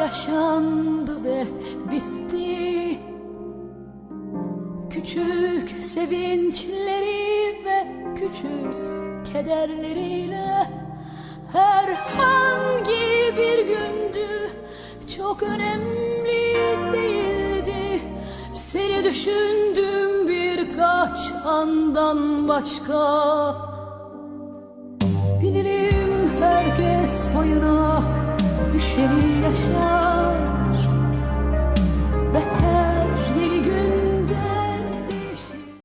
yaşandı ve bitti. Küçük sevinçleri ve küçük kederleriyle Herhangi bir gündü çok önemli değildi. Seni düşündüm birkaç andan başka. Bilirim herkes payına 雪地里